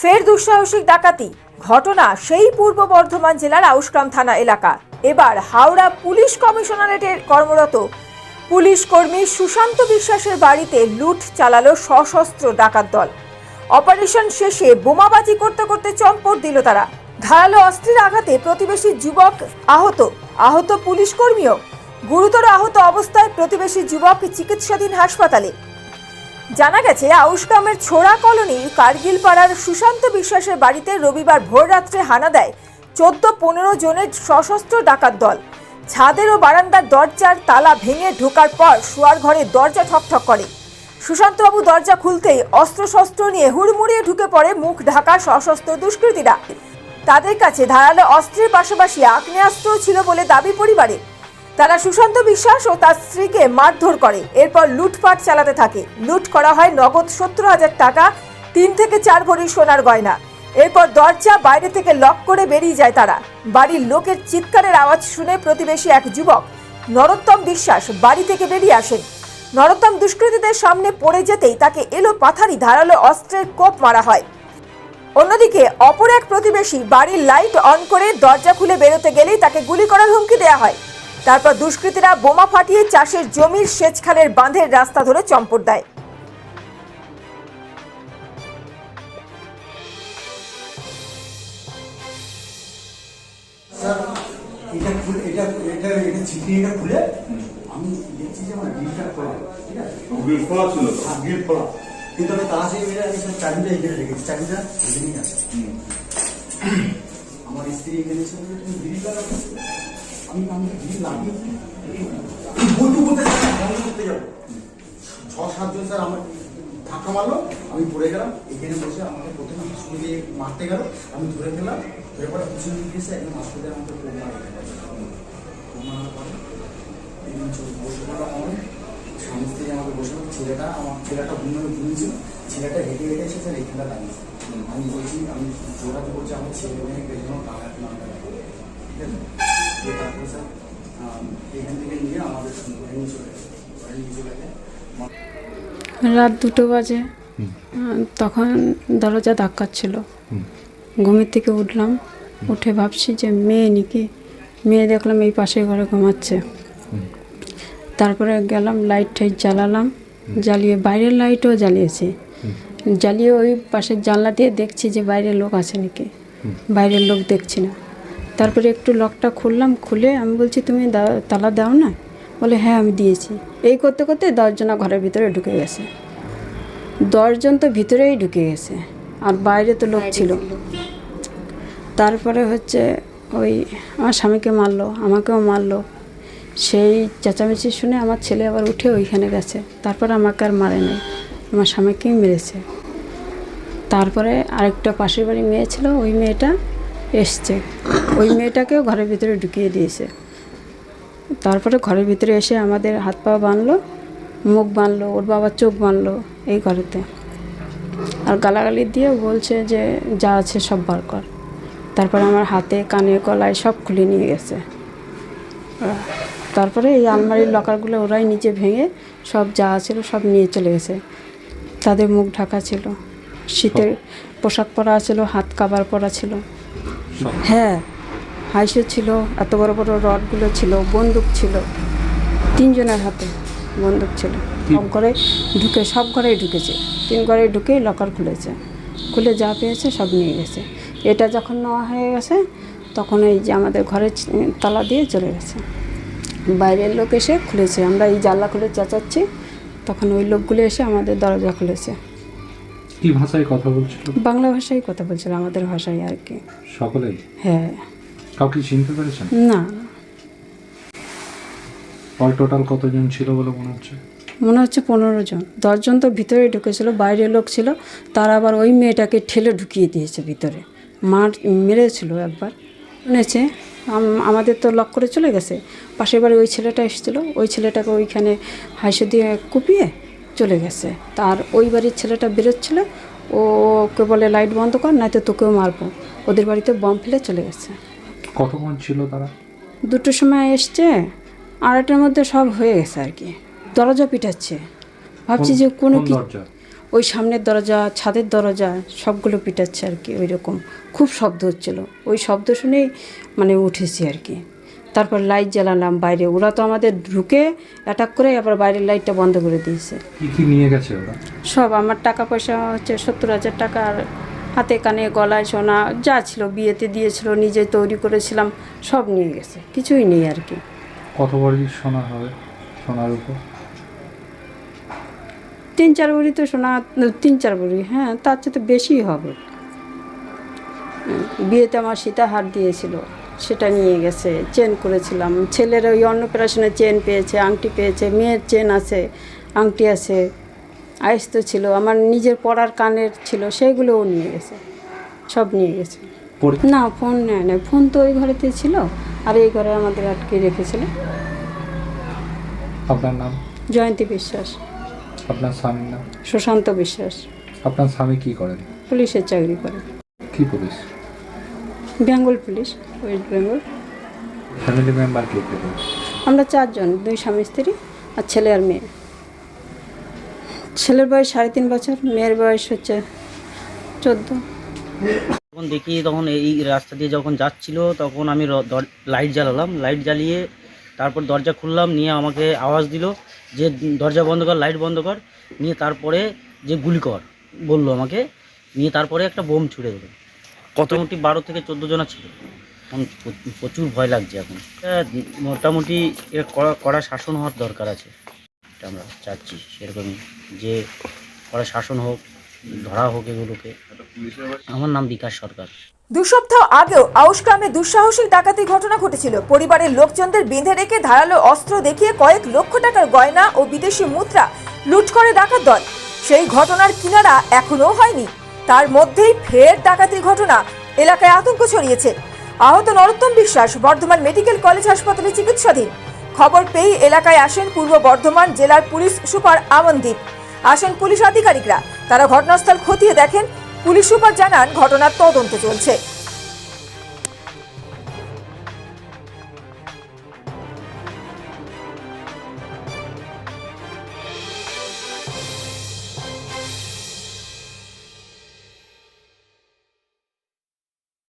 ফের দুঃসাহসিক ডাকাতি। ঘটনা সেই পূর্ব বর্ধমান জেলার আউশগ্রাম থানা এলাকা। এবার হাওড়া পুলিশ কমিশনারেটের কর্মরত পুলিশ কর্মী সুশান্ত বিশ্বাসের বাড়িতে লুট চালালো সশস্ত্র ডাকাত দল। অপারেশন শেষে বোমাবাজি করতে করতে চম্পট দিল তারা। ধারালো অস্ত্রের আঘাতে প্রতিবেশী যুবক আহত। আহত পুলিশ কর্মীও গুরুতর আহত অবস্থায় প্রতিবেশী যুবক চিকিৎসাধীন হাসপাতালে। জানা গেছে আউশগ্রামের ছোড়া কলোনির কার্গিল পাড়ার সুশান্ত বিশ্বাসের বাড়িতে রবিবার ভোররাত্রে হানা দেয় চোদ্দ পনেরো জনের সশস্ত্র ডাকাত দল। ছাদের ও বারান্দার দরজার তালা ভেঙে ঢোকার পর শোয়ার ঘরে দরজা ঠকঠক করে। সুশান্তবাবু দরজা খুলতেই অস্ত্রশস্ত্র নিয়ে হুড়মুড়িয়ে ঢুকে পড়ে মুখ ঢাকা সশস্ত্র দুষ্কৃতীরা। তাদের কাছে ধারালো অস্ত্রের পাশাপাশি আগ্নেয়াস্ত্র ছিল বলে দাবি পরিবারের। তারা সুশান্ত বিশ্বাস ও তার স্ত্রীকে মারধর করে। এরপর লুটপাট চালাতে থাকে। লুট করা হয় নগদ সত্তর হাজার টাকা, তিন থেকে চার ভরি সোনার গয়না। এরপর দরজা বাইরে থেকে লক করে বেরিয়ে যায় তারা। বাড়ির লোকের চিৎকারের আওয়াজ শুনে প্রতিবেশী এক যুবক, নরোত্তম বিশ্বাস, বাড়ি থেকে বেরিয়ে আসেন। নরোত্তম দুষ্কৃতীদের সামনে পড়ে যেতেই তাকে এলো পাথারি ধারালো অস্ত্রের কোপ মারা হয়। অন্যদিকে অপর এক প্রতিবেশী বাড়ির লাইট অন করে দরজা খুলে বেরোতে গেলেই তাকে গুলি করার হুমকি দেওয়া হয়। তারপর দুষ্কৃতীরা বোমা ফাটিয়ে চাষের জমির সেচখালের বাঁধের রাস্তা ধরে চম্পট দেয়। এটা খুলে এটা এটা এটা ছিটিয়ে এটা খুলে আমি দেখছি যে আমার গ্রিলটা খোলা ঠিক আছে? গ্রিল খোলা ছিল হ্যাঁ গ্রিল খোলা। কিন্তু আমি তালা সেই মেরে আমি চাবিটা এখানে রেখেছি চাবিটা এখানেই আছে। আমার স্ত্রী এখানে তুমি আমি আমি গ্রিল লাগিয়ে বলতে বলতে করতে যাব ছ সাতজন স্যার আমার ধাক্কা মারলো আমি পড়ে গেলাম এখানে বসে আমাকে প্রথমে শুরু দিয়ে মারতে গেল আমি ধরে ফেললাম ধরে পরে দিকে গেছে একদম হাসপাতালে আমাকে কোপ মারা বসে পড়লাম আমি স্বামী স্ত্রী আমাকে বসে ছেলেটা আমার ছেলেটা ঘুমিয়ে ঘুমিয়েছিল ছেলেটা হেঁটে হেঁটে এসেছে আর এখানটা দাঁড়িয়েছে আমি বলছি আমি জোরাতে বলছি আমার ছেলে মেয়ে কাকা না ঠিক আছে? দিয়ে তারপরে স্যার এখান থেকে নিয়ে আমাদের নিয়ে চলে গেছে নিয়ে চলে গেছে রাত দুটো বাজে। তখন দরজা ধাক্কাচ্ছিল। ঘুমের থেকে উঠলাম। উঠে ভাবছি যে মেয়ে নাকি? মেয়ে দেখলাম এই পাশে ঘরে ঘুমাচ্ছে। তারপরে গেলাম লাইট টাইট জ্বালালাম। জ্বালিয়ে বাইরের লাইটও জ্বালিয়েছি। জ্বালিয়ে ওই পাশের জানলা দিয়ে দেখছি যে বাইরের লোক আছে নাকি? বাইরের লোক দেখছি না। তারপরে একটু লকটা খুললাম খুলে আমি বলছি তুমি তালা দাও না? বলে হ্যাঁ আমি দিয়েছি। এই করতে করতে দশজনা ঘরের ভিতরে ঢুকে গেছে। দশজন তো ভিতরেই ঢুকে গেছে আর বাইরে তো লোক ছিল। তারপরে হচ্ছে ওই আমার স্বামীকে মারলো আমাকেও মারলো। সেই চেঁচামেচি শুনে আমার ছেলে আবার উঠে ওইখানে গেছে। তারপরে আমাকে আর মারে নাই আমার স্বামীকেই মেরেছে। তারপরে আরেকটা পাশের বাড়ি মেয়ে ছিল ওই মেয়েটা এসছে। ওই মেয়েটাকেও ঘরের ভিতরে ঢুকিয়ে দিয়েছে। তারপরে ঘরের ভিতরে এসে আমাদের হাত পা বাঁধলো মুখ বাঁধলো ওর বাবার চোখ বাঁধলো এই ঘরেতে। আর গালাগালি দিয়ে বলছে যে যা আছে সব বার কর। তারপরে আমার হাতে কানে গলায় সব খুলে নিয়ে গেছে। তারপরে এই আলমারির লকারগুলো ওরাই নিচে ভেঙে সব যা ছিল সব নিয়ে চলে গেছে। তাদের মুখ ঢাকা ছিল। শীতের পোশাক পরা ছিল হাত কাবার পরা ছিল। হ্যাঁ হাইসো ছিল এত বড় বড় রডগুলো ছিল বন্দুক ছিল। তিনজনের হাতে বন্দুক ছিল। সব ঘরে ঢুকে সব ঘরেই ঢুকেছে। তিন ঘরে ঢুকেই লকার খুলেছে। খুলে যা পেয়েছে সব নিয়ে গেছে। এটা যখন নেওয়া হয়ে গেছে তখন এই যে আমাদের ঘরে তালা দিয়ে চলে গেছে। বাইরের লোক এসে খুলেছে। আমরা এই জানলা খুলে চেঁচাচ্ছি। তখন ওই লোকগুলো এসে আমাদের দরজা খুলেছে। কি ভাষায় কথা বলছিল? বাংলা ভাষায় কথা বলছিল আমাদের ভাষায় আর কি। সকলেই? হ্যাঁ। কাউকে চিনতে পেরেছেন? না। অল টোটাল কতজন ছিল বলে মনে হচ্ছে? মনে হচ্ছে পনেরো জন। দশজন তো ভিতরে ঢুকেছিল বাইরের লোক ছিল তারা আবার ওই মেয়েটাকে ঠেলে ঢুকিয়ে দিয়েছে ভিতরে। মার মেরেছিল একবার। শুনেছে আমাদের তো লক করে চলে গেছে। পাশের বাড়ি ওই ছেলেটা এসেছিল ওই ছেলেটাকে ওইখানে হাইসে দিয়ে কুপিয়ে চলে গেছে। তার ওই বাড়ির ছেলেটা বেরোচ্ছিল ও ওকে বলে লাইট বন্ধ কর নয়তো তোকেও মারবো। ওদের বাড়িতে বম ফেলে চলে গেছে। কতক্ষণ ছিল তারা? দুটোর সময় এসছে আড়াইটার মধ্যে সব হয়ে গেছে আর কি। দরজা পিটাচ্ছে। ভাবছি যে কোনো কোন কি ওই সামনের দরজা ছাদের দরজা সবগুলো পিটাচ্ছে আর কি ওই রকম। খুব শব্দ হচ্ছিল। ওই শব্দ শুনেই মানে উঠেছি আর কি। তারপর লাইট জ্বালালাম বাইরে। ওরা তো আমাদের ঢুকে অ্যাটাক করে আবার বাইরের লাইটটা বন্ধ করে দিয়েছে। কি কি নিয়ে গেছে ওরা? সব আমার টাকা পয়সা হচ্ছে সত্তর হাজার টাকা আর হাতে কানে গলায় সোনা যা ছিল বিয়েতে দিয়েছিল নিজে তৈরি করেছিলাম সব নিয়ে গেছে। কিছুই নেই আর কি। কত ভরি সোনা হবে সোনার উপর? তিন চার ভরি তো সোনা তিন চার ভরি হ্যাঁ তার চেয়ে তো বেশিই হবে। বিয়েতে আমার সীতাহার দিয়েছিল। সেটা নিয়ে গেছে চেন করেছিলাম। ছেলের ওই অন্নপ্রাশনে চেন পেয়েছে আংটি পেয়েছে মেয়ের চেন আছে আংটি আছে আয়স্ত ছিল আমার নিজের পড়ার কানের ছিল সেইগুলোও নিয়ে গেছে সব নিয়ে গেছে। না ফোন নেয় না ফোন তো ওই ঘরেতে ছিল আর এই ঘরে আমাদের আটকে রেখেছিল। আপনার নাম? জয়ন্তী বিশ্বাস। আপনার স্বামীর নাম? সুশান্ত বিশ্বাস। আপনার স্বামী কি করেন? পুলিশের চাকরি করে। কি police? Bengal police West Bengal. Family member কে কে আমরা চারজন দুই স্বামী স্ত্রী আর ছেলে আর মেয়ে। ছেলের বয়স সাড়ে তিন বছর মেয়ের বয়স হচ্ছে চোদ্দ। তখন দেখি তখন এই রাস্তা দিয়ে যখন যাচ্ছিল তখন আমি লাইট জ্বালালাম। লাইট জ্বালিয়ে তারপর দরজা খুললাম নিয়ে আমাকে আওয়াজ দিল যে দরজা বন্ধ কর লাইট বন্ধ কর। নিয়ে তারপরে যে গুলি কর বলল আমাকে। নিয়ে তারপরে একটা বোম ছুড়ে দিল। মোটামুটি বারো থেকে চোদ্দ জনা ছিল। এখন প্রচুর ভয় লাগছে এখন। মোটামুটি এর কড়া কড়া শাসন হওয়ার দরকার আছে। এটা আমরা চাচ্ছি সেরকমই। যে কড়া শাসন হোক, ধরা হোক এগুলোকে। আমার নাম বিকাশ সরকার। দু সপ্তাহ আগেও আউশ গ্রামে দুঃসাহসিক ডাকাতি ঘটনা ঘটেছিল। পরিবারের লোকজনদের বেঁধে রেখে ধারালো অস্ত্র দেখিয়ে কয়েক লক্ষ টাকার গয়না ও বিদেশি মুদ্রা লুট করে ডাকাত দল। সেই ঘটনার কিনারা এখনও হয়নি। তার মধ্যেই ফের ডাকাতির ঘটনা এলাকায় আতঙ্ক ছড়িয়েছে। আহত নরোত্তম বিশ্বাস বর্ধমান মেডিকেল কলেজ হাসপাতালে চিকিৎসাধীন। খবর পেয়ে এলাকায় আসেন পূর্ব বর্ধমান জেলার পুলিশ সুপার আমনদীপ। আসেন পুলিশ আধিকারিকরা। তারা ঘটনাস্থল খতিয়ে দেখেন। পুলিশ সুপার জানান ঘটনার তদন্ত চলছে।